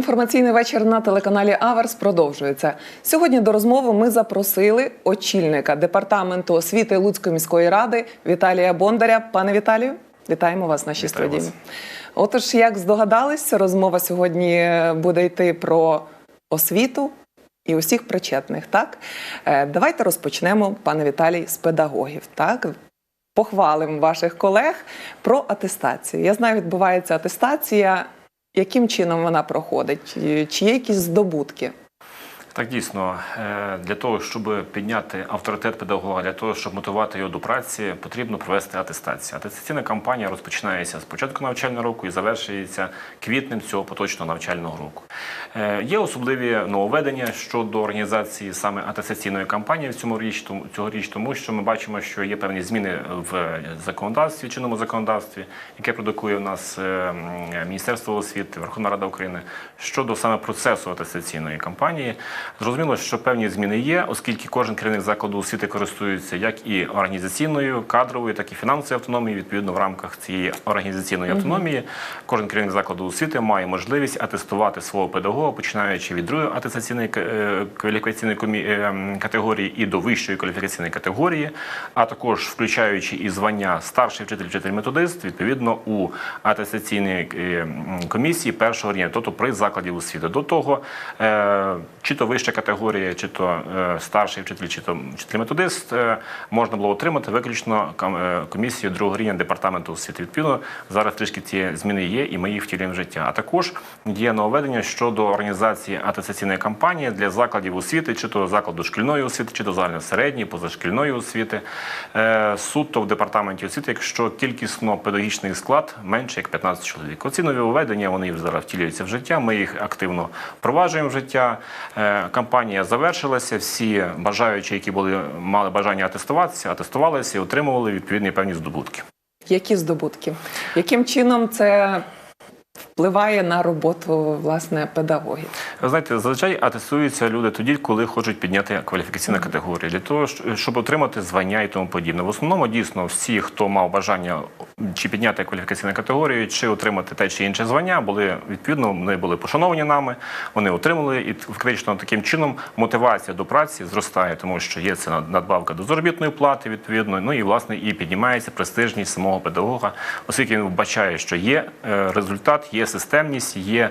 Інформаційний вечір на телеканалі Аверс продовжується. Сьогодні до розмови ми запросили очільника департаменту освіти Луцької міської ради Віталія Бондаря. Пане Віталію, вітаємо вас в нашій Вітаю студії. вас. Отож, як здогадались, розмова сьогодні буде йти про освіту і усіх причетних. Так Е, давайте розпочнемо, пане Віталій, з педагогів. Так похвалимо ваших колег про атестацію. Я знаю, відбувається атестація. Яким чином вона проходить? Чи є якісь здобутки? Так, дійсно, е, для того, щоб підняти авторитет педагога, для того, щоб мотивувати його до праці, потрібно провести атестацію. Атестаційна кампанія розпочинається з початку навчального року і завершується квітнем цього поточного навчального року. Е, Є особливі нововведення щодо організації саме атестаційної кампанії в цьому річ, цьогоріч, тому що ми бачимо, що є певні зміни в законодавстві, чинному законодавстві, яке продукує у нас е, Міністерство освіти, Верховна Рада України щодо саме процесу атестаційної кампанії. Зрозуміло, що певні зміни є, оскільки кожен керівник закладу освіти користується як і організаційною, кадровою, так і фінансовою автономією. Відповідно, в рамках цієї організаційної автономії кожен керівник закладу освіти має можливість атестувати свого педагога, починаючи від другої атестаційної е, кваліфікаційної е, категорії і до вищої кваліфікаційної категорії, а також включаючи і звання старший вчитель, вчитель методист, відповідно у атестаційній е, комісії першого рівня, тобто при закладі освіти. До того чи то вища категорія, чи то е, старший вчитель, чи то вчитель методист е, можна було отримати виключно е, комісію другого рівня департаменту освіти. Відповідно, зараз трішки ці зміни є, і ми їх втілюємо в життя. А також є нововведення щодо організації атестаційної кампанії для закладів освіти, чи то закладу шкільної освіти, чи то загальносередньої, позашкільної освіти. Суто в департаменті освіти, якщо кількісно педагогічний склад менше як 15 чоловік. Оці нові введення вони зараз втілюються в життя. Ми їх активно впроваджуємо в життя. Кампанія завершилася. Всі бажаючі, які були мали бажання атестуватися, атестувалися і отримували відповідні певні здобутки. Які здобутки? Яким чином це впливає на роботу власне педагогів? Ви знаєте, зазвичай атестуються люди тоді, коли хочуть підняти кваліфікаційну категорію, для того, щоб отримати звання і тому подібне. В основному дійсно всі, хто мав бажання чи підняти кваліфікаційну категорію, чи отримати те чи інше звання, були відповідно вони були пошановані нами, вони отримали і фактично таким чином мотивація до праці зростає, тому що є це над- надбавка до заробітної плати, відповідно, ну і власне і піднімається престижність самого педагога, оскільки він вбачає, що є е, результат, є системність, є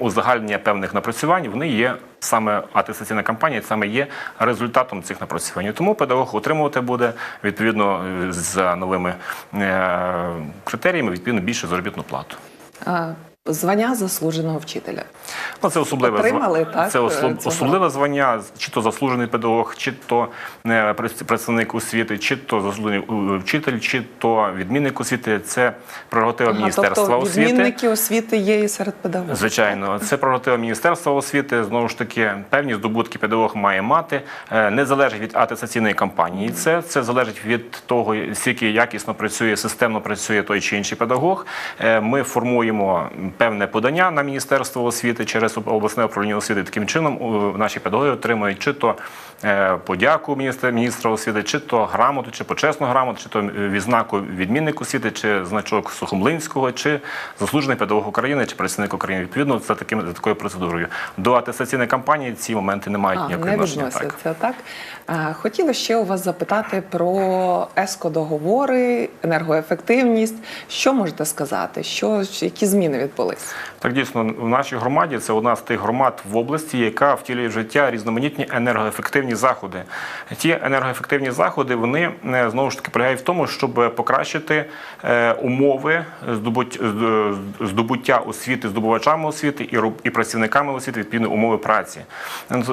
узагальнення певних напрацювань. Вони є саме атестаційна кампанія, саме є результатом цих напрацювань. Тому педагог отримувати буде відповідно е, за новими е, критеріями, відповідно більше заробітну плату. Звання заслуженого вчителя. Ну, це особливе Отримали, так, це цього? особливе звання, чи то заслужений педагог, чи то е, представник освіти, чи то заслужений е, вчитель, чи то відмінник освіти. Це прерогатива Міністерства тобто освіти. відмінники освіти є і серед педагогів. Звичайно, це прерогатива Міністерства освіти. Знову ж таки, певні здобутки педагог має мати. Е, Не залежить від атестаційної кампанії. Це, це залежить від того, скільки якісно працює, системно працює той чи інший педагог. Ми формуємо певне подання на Міністерство освіти через обласне управління освіти. Таким чином наші педагоги отримують чи то е, подяку міністра, міністра освіти, чи то грамоту, чи почесну грамоту, чи то е, відзнаку відмінник освіти, чи значок Сухомлинського, чи заслужений педагог України, чи представник України. Відповідно, це таким за такою процедурою. До атестаційної кампанії ці моменти не мають А, ніякого не відносяться, так? Хотіла ще у вас запитати про ЕСКО-договори, енергоефективність. Що можете сказати? Що, які зміни відбулись? Так, дійсно, в нашій громаді це одна з тих громад в області, яка втілює в життя різноманітні енергоефективні заходи. Ті енергоефективні заходи вони е, знову ж таки полягають в тому, щоб покращити е, умови здобуття освіти здобувачами освіти і і працівниками освіти відповідно умови праці.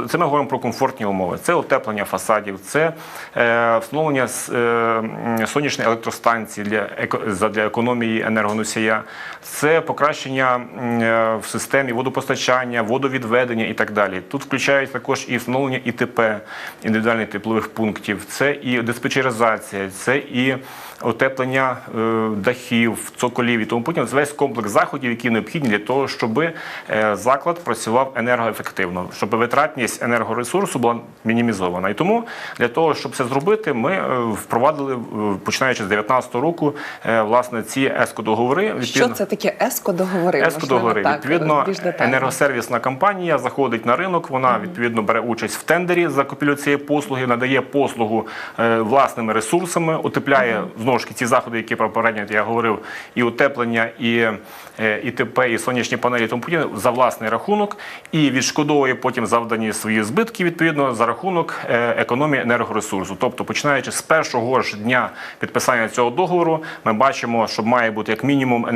Це ми говоримо про комфортні умови. Це утеплення фасадів, це е, встановлення е, сонячної електростанції для для економії енергоносія, це покращення е, в системі водопостачання, водовідведення і так далі. Тут включають також і встановлення ІТП, індивідуальних теплових пунктів, це і диспетчеризація, це і утеплення е, дахів, цоколів і тому. Це весь комплекс заходів, які необхідні для того, щоб е, заклад працював енергоефективно, щоб витратність енергоресурсу була мінімізована. І тому для того, щоб це зробити, ми е, впровадили, починаючи з 2019 року, власне, ці ЕСКО-договори. Що це таке ЕСКО-договори? Ескодоговори, Ескодоговори. можливо, відповідно, детально. енергосервісна компанія заходить на ринок. Вона відповідно бере участь в тендері закупівлю цієї послуги, надає послугу власними ресурсами, утепляє знову ж ці заходи, які попередньо я говорив, і утеплення, і, е, і ТП, і сонячні панелі, і тому подібне за власний рахунок, і відшкодовує потім завдані свої збитки відповідно за рахунок е, економії енергоресурсу. Тобто, починаючи з першого ж дня підписання цього договору, ми бачимо, що має бути як мінімум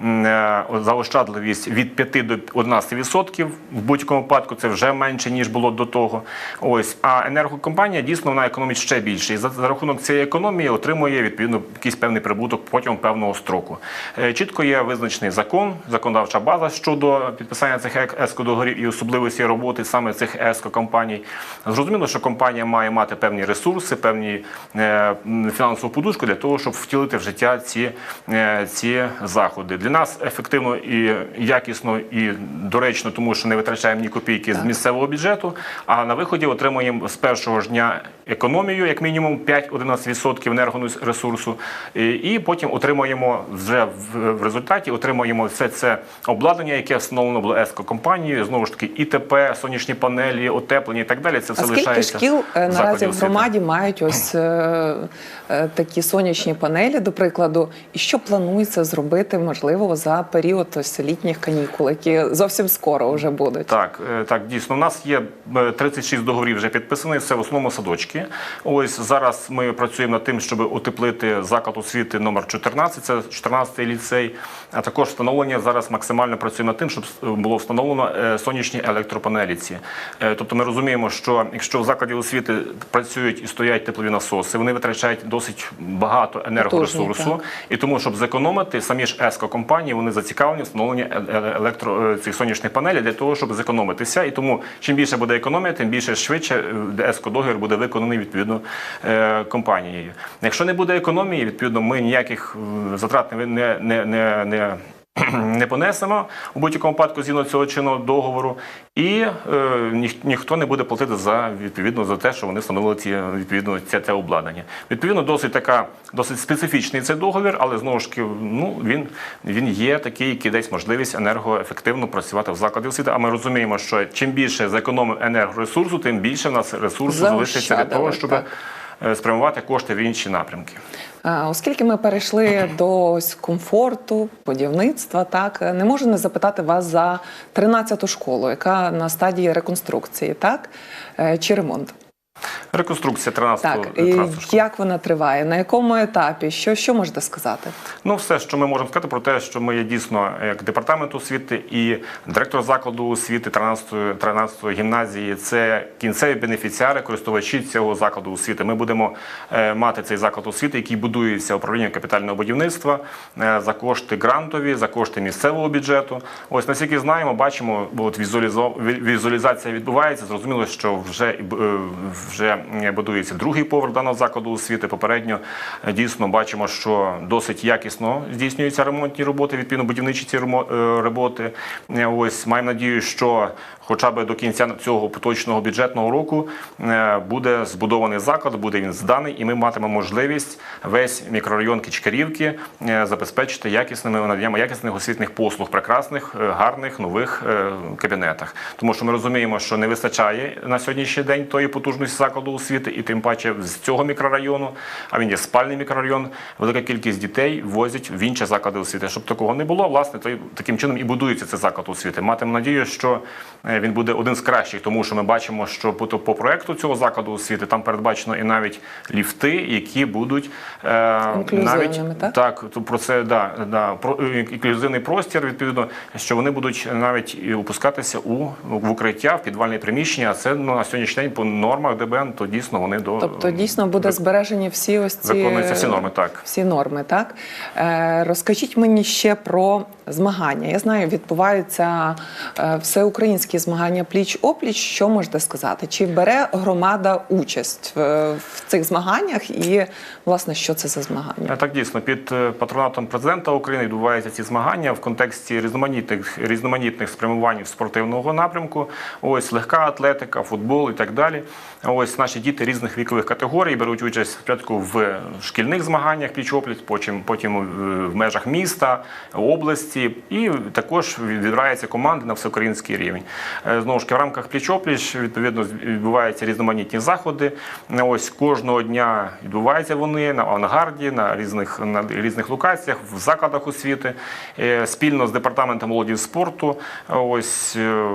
енергозаощадливість від 5 до 11%. В будь-якому випадку це вже менше ніж було до того. Ось а енергокомпанія дійсно вона економить ще більше. І за, за рахунок цієї економії отримує відповідно якийсь певний прибуток протягом певного строку. Е, Чітко є визначений закон, законодавча база щодо підписання цих ек- ескодоговорів і особливості роботи саме цих ескокомпаній. Зрозуміло, що компанія має мати певні ресурси, певні е, фінансову подушку для того, щоб втілити в життя ці, е, ці заходи. Для нас ефективно і якісно і доречно, тому що не витрачаємо ні копійки з місцевого бюджету. А на виході отримуємо з першого ж дня економію, як мінімум 5-11% енергоресурсу, і, потім отримуємо вже в результаті отримуємо все це обладнання, яке встановлено було еско компанією. Знову ж таки, ІТП, сонячні панелі, отеплення і так далі. Це все А скільки лишається шкіл е, наразі в громаді мають ось е, е, такі сонячні панелі, до прикладу, і що планується зробити, можливо, за період ось літніх канікул, які зовсім скоро вже будуть? Так, е, так, дійсно. У нас є е, 36 договорів вже підписаних. Це в основному садочки. Ось зараз ми працюємо над тим, щоб утеплити заклад освіти номер 14, це 14-й ліцей. А також встановлення зараз максимально працюємо над тим, щоб е, було встановлено е, сонячні електропанелі. Ці. Е, Тобто ми розуміємо, що якщо в закладі освіти працюють і стоять теплові насоси, вони витрачають досить багато енергоресурсу. І тому, щоб зекономити, самі ж еско компанії вони зацікавлені в встановленні е- електро цих сонячних панелей для того, щоб зекономитися. І тому чим більше буде економія, тим більше швидше еско договір буде виконаний відповідно компанією. Якщо не буде економії, відповідно, ми ніяких затрат не не, не, не, не не понесемо у будь-якому випадку згідно цього чинного договору, і е, ніх, ніхто не буде платити за відповідно за те, що вони встановили ці відповідно це, це обладнання. Відповідно, досить така, досить специфічний цей договір, але знову ж таки, ну він, він є такий, який дасть можливість енергоефективно працювати в закладі освіти. А ми розуміємо, що чим більше зекономимо енергоресурсу, тим більше в нас ресурсу залишиться для того, щоб так. Спрямувати кошти в інші напрямки. Е, Оскільки ми перейшли до ось комфорту, будівництва, так е, не можу не запитати вас за 13-ту школу, яка на стадії реконструкції, так Е, чи ремонт? Реконструкція 13 Так, і 13 як вона триває? На якому етапі? Що, що можете сказати? Ну, все, що ми можемо сказати про те, що ми є дійсно як департамент освіти і директор закладу освіти 13-ї 13-ї гімназії. Це кінцеві бенефіціари, користувачі цього закладу освіти. Ми будемо е, мати цей заклад освіти, який будується управлінням капітального будівництва е, за кошти грантові, за кошти місцевого бюджету. Ось наскільки знаємо, бачимо, бо от візуалізація відбувається. Зрозуміло, що вже е, вже будується другий поверх даного закладу освіти. Попередньо е, дійсно бачимо, що досить якісно здійснюються ремонтні роботи, відповідно будівничі ці е, роботи. Е, Ось маємо надію, що хоча б до кінця цього поточного бюджетного року буде збудований заклад, буде він зданий, і ми матимемо можливість весь мікрорайон Кичкарівки е, забезпечити якісними наданням якісних освітних послуг, прекрасних, гарних нових кабінетах. Тому що ми розуміємо, що не вистачає на сьогоднішній день тої потужності закладу освіти, і тим паче з цього мікрорайону, а він є спальний мікрорайон, велика кількість дітей возять в інші заклади освіти. Щоб такого не було, власне, то таким чином і будується цей заклад освіти. Матимемо надію, що е, він буде один з кращих, тому що ми бачимо, що по, проекту цього закладу освіти там передбачено і навіть ліфти, які будуть е, навіть так? так, про це да, да про е, інклюзивний простір. Відповідно, що вони будуть навіть опускатися у в укриття в підвальне приміщення. А це ну, на сьогоднішній день по нормах ДБН, то дійсно вони до Тобто дійсно буде збережені всі ось ці виконуються всі норми. Так всі норми, так е, розкажіть мені ще про змагання. Я знаю, відбуваються е, всеукраїнські змагання пліч опліч. Що можете сказати? Чи бере громада участь в, в цих змаганнях? І власне, що це за змагання? Е, Так, дійсно, під е, патронатом президента України відбуваються ці змагання в контексті різноманітних різноманітних спрямувань спортивного напрямку. Ось легка атлетика, футбол і так далі. Ось наші діти різних вікових категорій беруть участь спочатку в шкільних змаганнях пліч-опліч, потім, потім в- в межах міста, області, і також відбираються команди на всеукраїнський рівень. Е, Знову ж в рамках пліч-опліч відповідно відбуваються різноманітні заходи. Е, Ось кожного дня відбуваються вони на авангарді, на різних на різних локаціях, в закладах освіти, е, спільно з департаментом молоді спорту. Е, Ось е,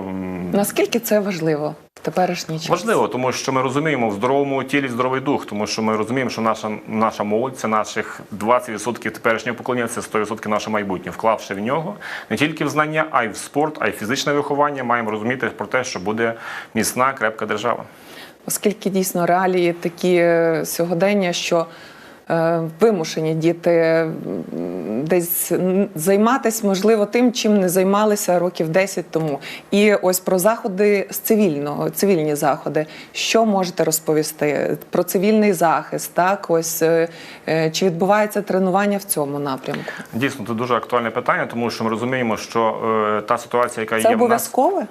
Наскільки це важливо теперішній час? Важливо, тому що ми розуміємо в здоровому тілі здоровий дух, тому що ми розуміємо, що наша наша молодь це наших 20% теперішнього покоління, це 100% наше майбутнє. Вклавши в нього не тільки в знання, а й в спорт, а й в фізичне виховання, маємо розуміти про те, що буде міцна, крепка держава. Оскільки дійсно реалії такі е, сьогодення, що вимушені діти десь займатися, можливо, тим, чим не займалися років 10 тому. І ось про заходи з цивільного, цивільні заходи. Що можете розповісти про цивільний захист? Так, ось е, е, чи відбувається тренування в цьому напрямку? Дійсно, це дуже актуальне питання, тому що ми розуміємо, що е, та ситуація, яка Це є в нас. обов'язкове?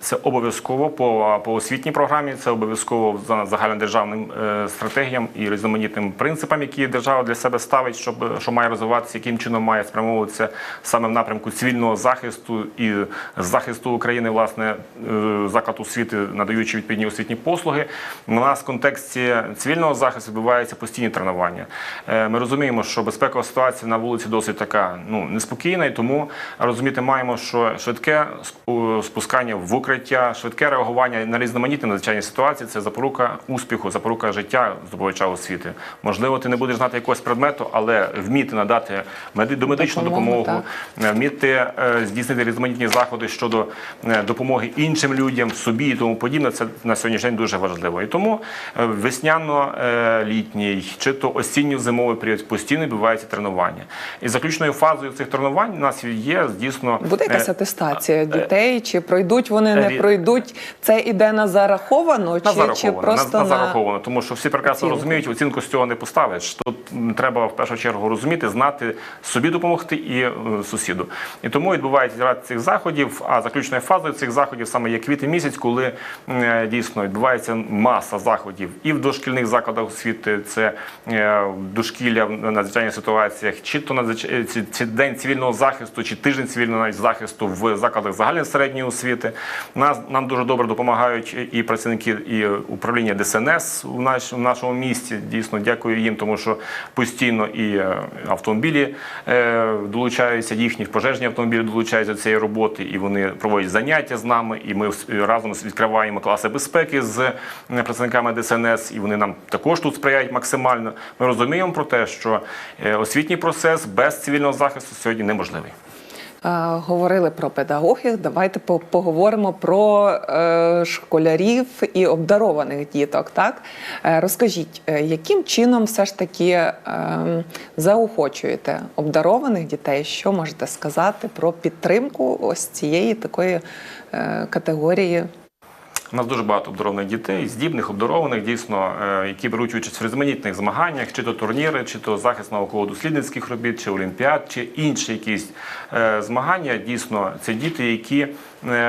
Це обов'язково по, по освітній програмі, це обов'язково за загальнодержавним е, стратегіям і різноманітним принципам, які держава для себе ставить, щоб що має розвиватися, яким чином має спрямовуватися саме в напрямку цивільного захисту і захисту України, власне, е, заклад освіти, надаючи відповідні освітні послуги. У нас в контексті цивільного захисту відбуваються постійні тренування. Е, Ми розуміємо, що безпекова ситуація на вулиці досить така ну неспокійна, і тому розуміти маємо, що швидке спу- спускання в укриття, швидке реагування на різноманітні надзвичайні ситуації це запорука успіху, запорука життя здобувача освіти. Можливо, ти не будеш знати якогось предмету, але вміти надати меди- домедичну Допомогу, допомогу, е, вміти е, здійснити різноманітні заходи щодо е, допомоги іншим людям, собі і тому подібне. Це на сьогоднішній день дуже важливо. І тому весняно-літній чи то осінньо-зимовий період постійно відбуваються тренування. І заключною фазою цих тренувань у нас є дійсно Буде якась атестація дітей? Чи пройдуть вони, не пройдуть? Це іде на зараховано, На чи, чи зараховано, просто на, на, зараховано, тому що всі прекрасно оцінку. розуміють, оцінку з цього не поставиш. Тут треба в першу чергу розуміти, знати собі допомогти і е, сусіду. І тому відбувається ряд цих заходів. А заключною фазою цих заходів саме є квітень місяць, коли е, дійсно відбувається маса заходів і в дошкільних закладах освіти, це е, дошкілля в надзвичайних ситуаціях, чи то надзвичай... чи, чи день цивільного захисту, чи тиждень цивільного захисту в закладах загальної середньої освіти. Нас нам дуже добре допомагають і працівники і управління ДСНС у, наш, у нашому місті. Дійсно, дякую їм, тому що постійно і е, автомобілі е, долучаються, їхні пожежні автомобілі долучаються до цієї роботи, і вони проводять заняття з нами. І ми разом відкриваємо класи безпеки з е, працівниками ДСНС, і вони нам також тут сприяють максимально. Ми розуміємо про те, що освітній процес без цивільного захисту сьогодні неможливий. Говорили про педагогів. Давайте поговоримо про е, школярів і обдарованих діток. Так Е, розкажіть, е, яким чином все ж таки заохочуєте обдарованих дітей? Що можете сказати про підтримку ось цієї такої категорії? У нас дуже багато обдарованих дітей, здібних, обдарованих, дійсно, е, які беруть участь в різноманітних змаганнях, чи то турніри, чи то захист науково-дослідницьких робіт, чи олімпіад, чи інші якісь е, змагання. Дійсно, це діти, які е,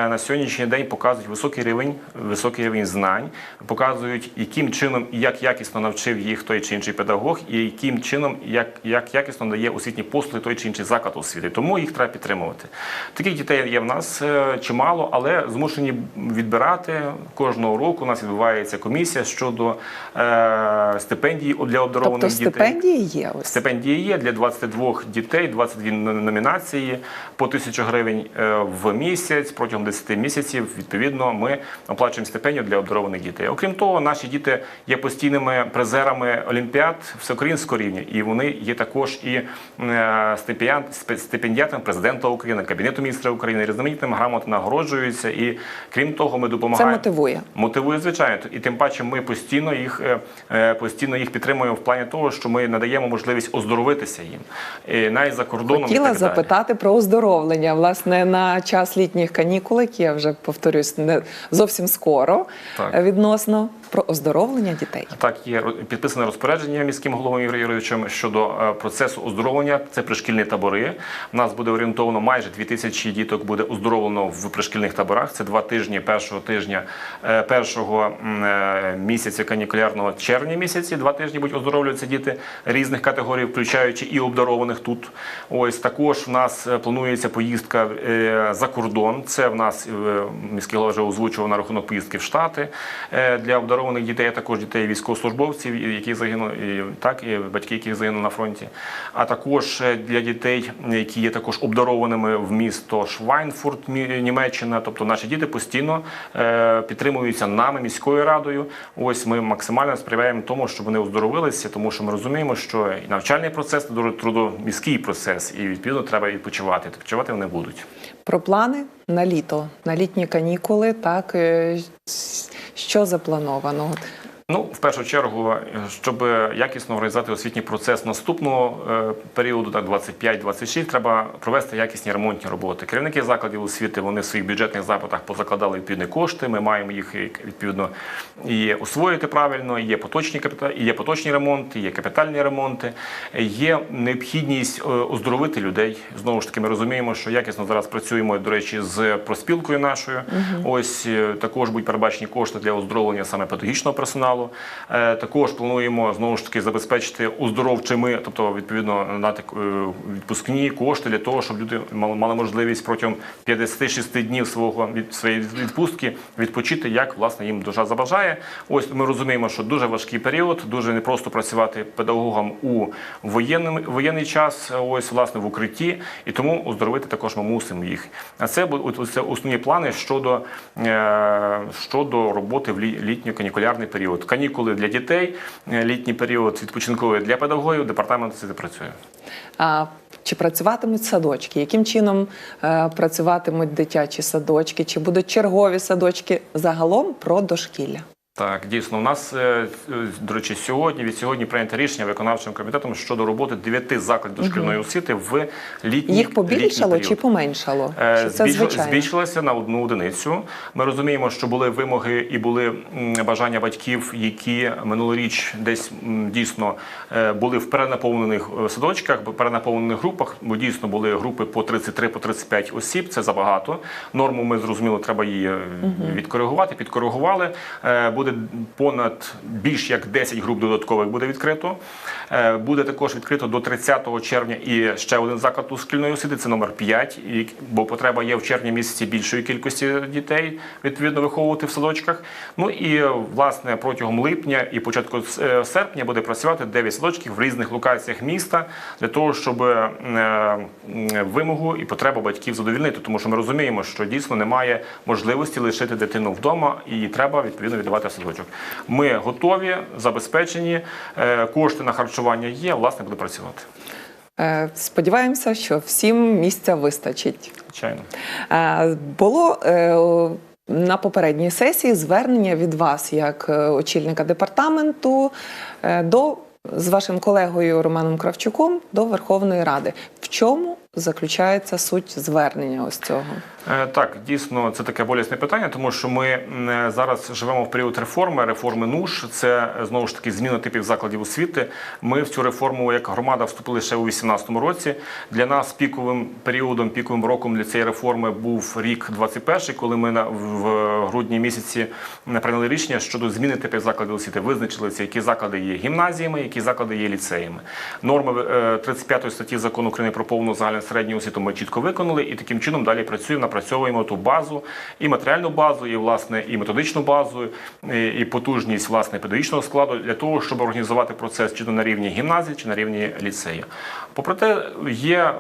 на сьогоднішній день показують високий рівень, високий рівень знань, показують, яким чином і як якісно навчив їх той чи інший педагог, і яким чином як, як якісно дає освітні послуги той чи інший заклад освіти. Тому їх треба підтримувати. Таких дітей є в нас чимало, але змушені відбирати кожного року. У нас відбувається комісія щодо е, стипендій для обдарованих Тобто дітей. стипендії є ось. Стипендії є для 22 дітей, 22 номінації по тисячу гривень е, в місяць протягом 10 місяців. Відповідно, ми оплачуємо стипендію для обдарованих дітей. Окрім того, наші діти є постійними призерами олімпіад всеукраїнського рівня, і вони є також і е, стипендіат- стипендіатами президента України, кабінету міністра України, різноманітними грамотами нагороджуються. І крім того, ми допомагаємо. Мотивує. Мотивує, звичайно, і тим паче ми постійно їх е, е, постійно їх підтримуємо в плані того, що ми надаємо можливість оздоровитися їм і навіть за кордоном. і Хотіла так далі. запитати про оздоровлення. Власне, на час літніх канікул, які я вже повторюсь, не зовсім скоро Так. е, відносно. Про оздоровлення дітей. Так, є підписане розпорядження міським головою Ігорем щодо е, процесу оздоровлення. Це пришкільні табори. У нас буде орієнтовано майже 2 тисячі діток буде оздоровлено в пришкільних таборах. Це два тижні першого тижня е, першого е, місяця канікулярного червня місяці. Два тижні будуть оздоровлюватися діти різних категорій, включаючи і обдарованих тут. Ось також в нас планується поїздка за кордон. Це в нас міський голова вже озвучував на рахунок поїздки в Штати для обдарованих дітей, а також дітей військовослужбовців, які загинули, так і батьки, які загинули на фронті. А також е, для дітей, які є також обдарованими в місто Швайнфурт, Німеччина. Тобто наші діти постійно е, підтримуються нами, міською радою. Ось ми максимально сприяємо тому, щоб вони оздоровилися, тому що ми розуміємо, що і навчальний процес це дуже трудоміський процес, і відповідно треба відпочивати. Відпочивати вони будуть. Про плани на літо, на літні канікули, так е, що заплановано? Ну, в першу чергу, е, щоб якісно організувати освітній процес наступного е, періоду, так 25-26, треба провести якісні ремонтні роботи. Керівники закладів освіти вони в своїх бюджетних запитах позакладали відповідні кошти. Ми маємо їх відповідно і освоїти правильно. Є поточні капіта- є поточні ремонти, є капітальні ремонти. Є необхідність е, оздоровити людей. Знову ж таки, ми розуміємо, що якісно зараз працюємо, до речі, з проспілкою нашою. Ось е, також будуть передбачені кошти для оздоровлення саме педагогічного персоналу. Е, Також плануємо знову ж таки забезпечити оздоровчими, тобто відповідно надати е, відпускні кошти для того, щоб люди мали можливість протягом 56 днів свого своєї відпустки відпочити, як власне їм душа забажає. Ось ми розуміємо, що дуже важкий період, дуже непросто працювати педагогам у воєнним воєнний час. Ось власне в укритті, і тому оздоровити також ми мусимо їх. А це це основні плани щодо, е, щодо роботи в лі- літньо-канікулярний період. Канікули для дітей, е, літній період відпочинковий для педагогів. Департамент це працює. А чи працюватимуть садочки? Яким чином е, працюватимуть дитячі садочки? Чи будуть чергові садочки? Загалом про дошкілля. Так, дійсно, у нас, е, е, до речі, сьогодні від сьогодні прийнято рішення виконавчим комітетом щодо роботи дев'яти закладів дошкільної освіти в літній Їх побільшало літній чи поменшало? Е, Чи це збільш- звичайно? Збільшилася на одну одиницю. Ми розуміємо, що були вимоги і були бажання батьків, які минулоріч десь дійсно е, були в перенаповнених е, садочках, перенаповнених групах, бо дійсно були групи по 33 по 35 осіб. Це забагато. Норму ми зрозуміло, треба її е, відкоригувати. Підкоригували. Е, Буде понад більш як 10 груп додаткових буде відкрито. Е, Буде також відкрито до 30 червня і ще один заклад дошкільної освіти, це номер 5, бо потреба є в червні місяці більшої кількості дітей відповідно виховувати в садочках. Ну і власне протягом липня і початку е, серпня буде працювати 9 садочків в різних локаціях міста для того, щоб е, вимогу і потребу батьків задовільнити, тому що ми розуміємо, що дійсно немає можливості лишити дитину вдома і треба відповідно віддавати садочок. Ми готові, забезпечені, е, кошти на харчування є, власне буде працювати. Е, Сподіваємося, що всім місця вистачить. Звичайно. Е, Було на попередній сесії звернення від вас, як очільника департаменту, до з вашим колегою Романом Кравчуком до Верховної Ради. В чому заключається суть звернення ось цього? Е, Так, дійсно, це таке болісне питання, тому що ми е, зараз живемо в період реформи, реформи НУШ. Це е, знову ж таки зміна типів закладів освіти. Ми в цю реформу як громада вступили ще у 2018 році. Для нас піковим періодом, піковим роком для цієї реформи був рік 21, коли ми в грудні місяці прийняли рішення щодо зміни типів закладів освіти. Визначилися, які заклади є гімназіями, які заклади є ліцеями. Норми е, 35 статті закону України про повну загальну середню освіту ми чітко виконали, і таким чином далі працюємо, напрацьовуємо ту базу, і матеріальну базу, і власне і методичну базу, і, і потужність власне педагогічного складу для того, щоб організувати процес чи то на рівні гімназії, чи на рівні ліцею. Попри те, є.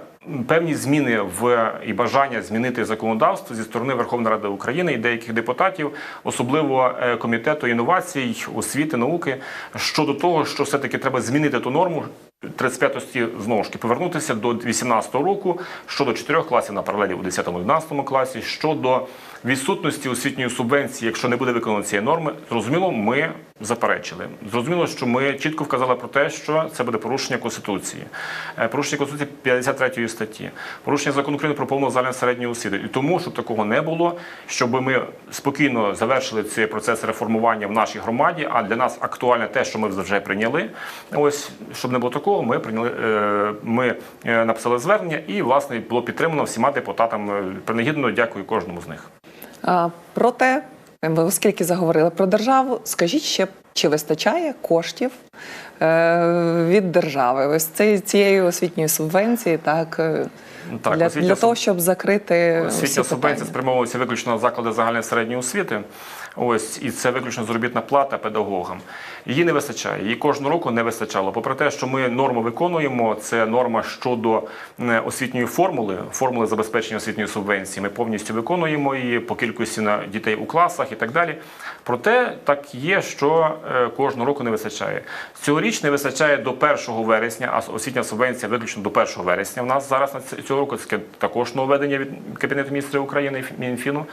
Певні зміни в і бажання змінити законодавство зі сторони Верховної Ради України і деяких депутатів, особливо е, комітету інновацій, освіти, науки, щодо того, що все таки треба змінити ту норму 35 статті знову ж таки повернутися до 18 року щодо чотирьох класів на паралелі у 10-11 класі, щодо відсутності освітньої субвенції, якщо не буде виконано цієї норми, зрозуміло, ми заперечили. Зрозуміло, що ми чітко вказали про те, що це буде порушення Конституції, Е, порушення Конституції 53 статті, порушення закону України про повну загальну середню освіту. І тому, щоб такого не було, щоб ми спокійно завершили цей процес реформування в нашій громаді. А для нас актуальне те, що ми вже прийняли. Ось щоб не було такого, ми прийняли. е, Ми е, написали звернення, і власне було підтримано всіма депутатами. Принагідно дякую кожному з них. Проте, ви оскільки заговорили про державу, скажіть ще, чи вистачає коштів е, від держави? Ось цієї освітньої субвенції, так, е, Так, для, освітня для того, щоб закрити Освітня субвенція спрямовується виключно на заклади загальної середньої освіти. Ось і це виключно заробітна плата педагогам. Її не вистачає. Її кожного року не вистачало. Попри те, що ми норму виконуємо, це норма щодо е, освітньої формули, формули забезпечення освітньої субвенції. Ми повністю виконуємо її по кількості на дітей у класах і так далі. Проте так є, що е, кожного року не вистачає. Цьогоріч не вистачає до 1 вересня, а освітня субвенція виключно до 1 вересня. У нас зараз на цього року це також нововведення від Кабінету міністрів України і Мінфіну.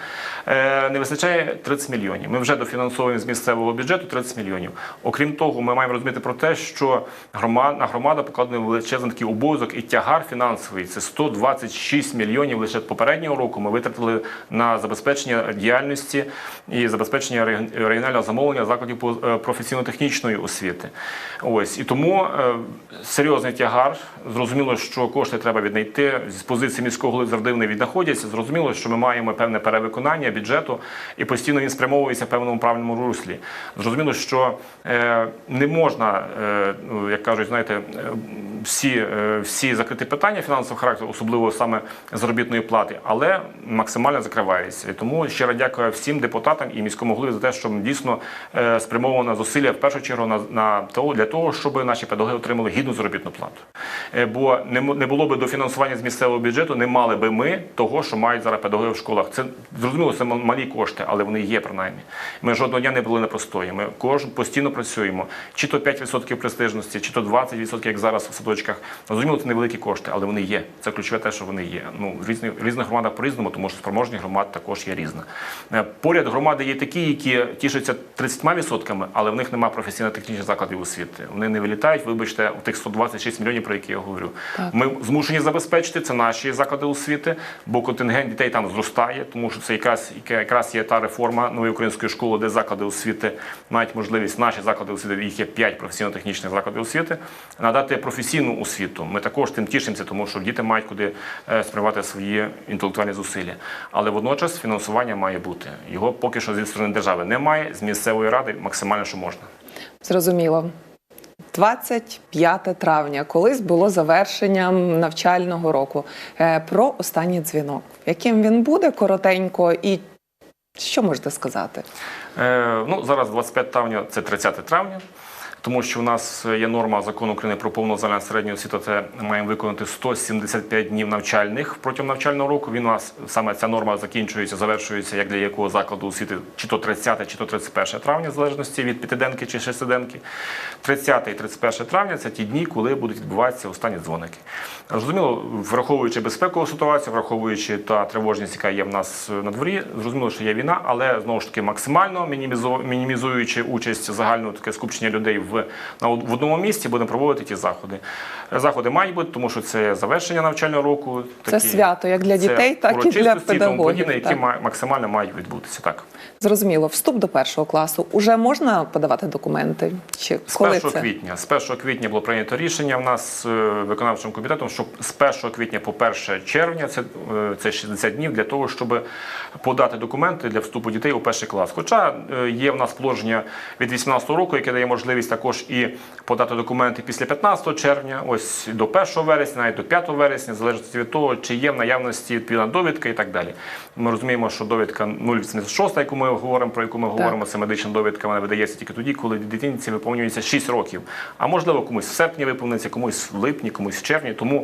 Е, Не вистачає 30 мільйонів. Ми вже дофінансовуємо з місцевого бюджету 30 мільйонів. Окрім того, ми маємо розуміти про те, що громада, на громаду покладений величезний такий обов'язок і тягар фінансовий. Це 126 мільйонів лише попереднього року. Ми витратили на забезпечення діяльності і забезпечення регіонального замовлення закладів е, професійно-технічної освіти. Ось і тому е, серйозний тягар. Зрозуміло, що кошти треба віднайти з позиції міського голови завжди вони віднаходяться. Зрозуміло, що ми маємо певне перевиконання бюджету, і постійно він спрямовується в певному правильному руслі. Зрозуміло, що е, не можна, е, ну, як кажуть, знаєте, е, всі, всі закриті питання фінансового характеру, особливо саме заробітної плати, але максимально закривається. Тому щиро дякую всім депутатам і міському голові за те, що дійсно спрямовано зусилля в першу чергу на, на для того, щоб наші педагоги отримали гідну заробітну плату. Бо не, не було би дофінансування з місцевого бюджету, не мали би ми того, що мають зараз педагоги в школах. Це зрозуміло, це малі кошти, але вони є принаймні. Ми жодного дня не були на простої. Ми кожен постійно працюємо. Чи то 5% престижності, чи то 20%, як зараз в садочках. Зрозуміло, це невеликі кошти, але вони є. Це ключове те, що вони є. Ну в різних різних громадах по-різному, тому що спроможність громад також є різна. Е, Поряд громади є такі, які тішаться 30%, але в них немає професійно-технічних закладів освіти. Вони не вилітають, вибачте, у тих 126 мільйонів, про які я говорю. Ми змушені забезпечити це наші заклади освіти, бо контингент дітей там зростає, тому що це якраз якраз є та реформа нової української школи, де заклади освіти мають можливість наші заклади освіти, їх є 5 професійно-технічних закладів освіти, надати професійну освіту. Ми також тим тішимося, тому що діти мають куди е, спрямувати свої інтелектуальні зусилля. Але водночас фінансування має бути. Його поки що зі сторони держави немає, з місцевої ради максимально, що можна. Зрозуміло. 25 травня, колись було завершенням навчального року. Е, Про останній дзвінок. Яким він буде коротенько, і що можете сказати? Е, ну, зараз 25 травня це 30 травня. Тому що у нас є норма закону України про повну загальну середню освіту, це маємо виконати 175 днів навчальних протягом навчального року. Він у нас саме ця норма закінчується, завершується як для якого закладу освіти, чи то 30, чи то 31 травня, в залежності від п'ятиденки чи шестиденки. 30 і 31 травня це ті дні, коли будуть відбуватися останні дзвоники. Зрозуміло, враховуючи безпекову ситуацію, враховуючи та тривожність, яка є в нас на дворі, зрозуміло, що є війна, але знову ж таки максимально мінімізуючи участь загального таке скупчення людей в, на, в одному місці, будемо проводити ті заходи. Заходи мають бути, тому що це завершення навчального року. Це свято як для дітей, так і для подібне, педагогів. які так. максимально мають відбутися. Так. Зрозуміло, вступ до першого класу. Уже можна подавати документи? Чи З коли 1 це? квітня. З 1 квітня було прийнято рішення в нас е, виконавчим комітетом, що з 1 квітня по 1 червня це, е, це 60 днів для того, щоб подати документи для вступу дітей у перший клас. Хоча е, є в нас положення від 18 року, яке дає можливість також і подати документи після 15 червня, ось до 1 вересня, навіть до 5 вересня, в залежності від того, чи є в наявності відповідна довідка і так далі. Ми розуміємо, що довідка 086, яку ми говоримо, про яку ми говоримо, це медична довідка, вона видається тільки тоді, коли дитинці виповнюється 6 років. А можливо, комусь в серпні виповниться, комусь в липні, комусь в червні. Тому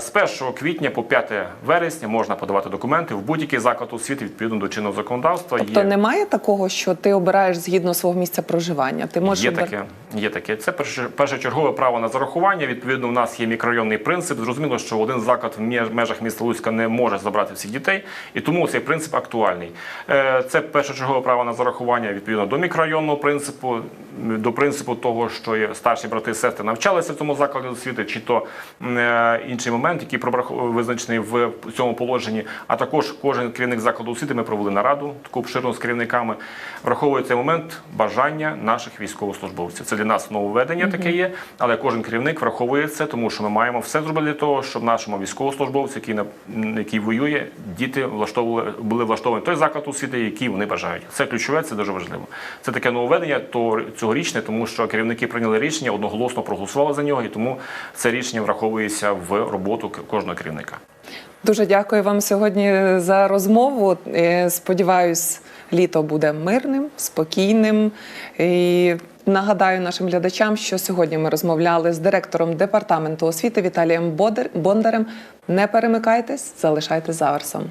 з 1 квітня по 5 вересня можна подавати документи в будь-який заклад освіти відповідно до чинного законодавства. Тобто немає такого, що ти обираєш згідно свого місця проживання. Ти можеш Є обир- таке. Є таке. Це першочергове право на зарахування. Відповідно, у нас є мікрорайонний принцип. Зрозуміло, що один заклад в межах міста Луцька не може забрати всіх дітей, і тому цей принцип актуальний. Е, Це першочергове право на зарахування відповідно до мікрорайонного принципу, до принципу того, що старші брати і сестри навчалися в цьому закладі освіти, чи то е, інший момент, який визначений в цьому положенні. А також кожен керівник закладу освіти ми провели нараду таку обширну з керівниками. Враховує цей момент бажання наших військовослужбовців. Це для нас нововведення таке є, але кожен керівник враховує це, тому що ми маємо все зробити для того, щоб нашому військовослужбовцю, який на який воює, діти влаштовували були влаштовані той заклад освіти, який вони бажають. Це ключове, це дуже важливо. Це таке нововведення то цьогорічне, тому що керівники прийняли рішення, одноголосно проголосували за нього, і тому це рішення враховується в роботу кожного керівника. Дуже дякую вам сьогодні за розмову. Е, Сподіваюсь, літо буде мирним, спокійним. І нагадаю нашим глядачам, що сьогодні ми розмовляли з директором департаменту освіти Віталієм Бондарем. Не перемикайтесь, залишайтесь за Арсом.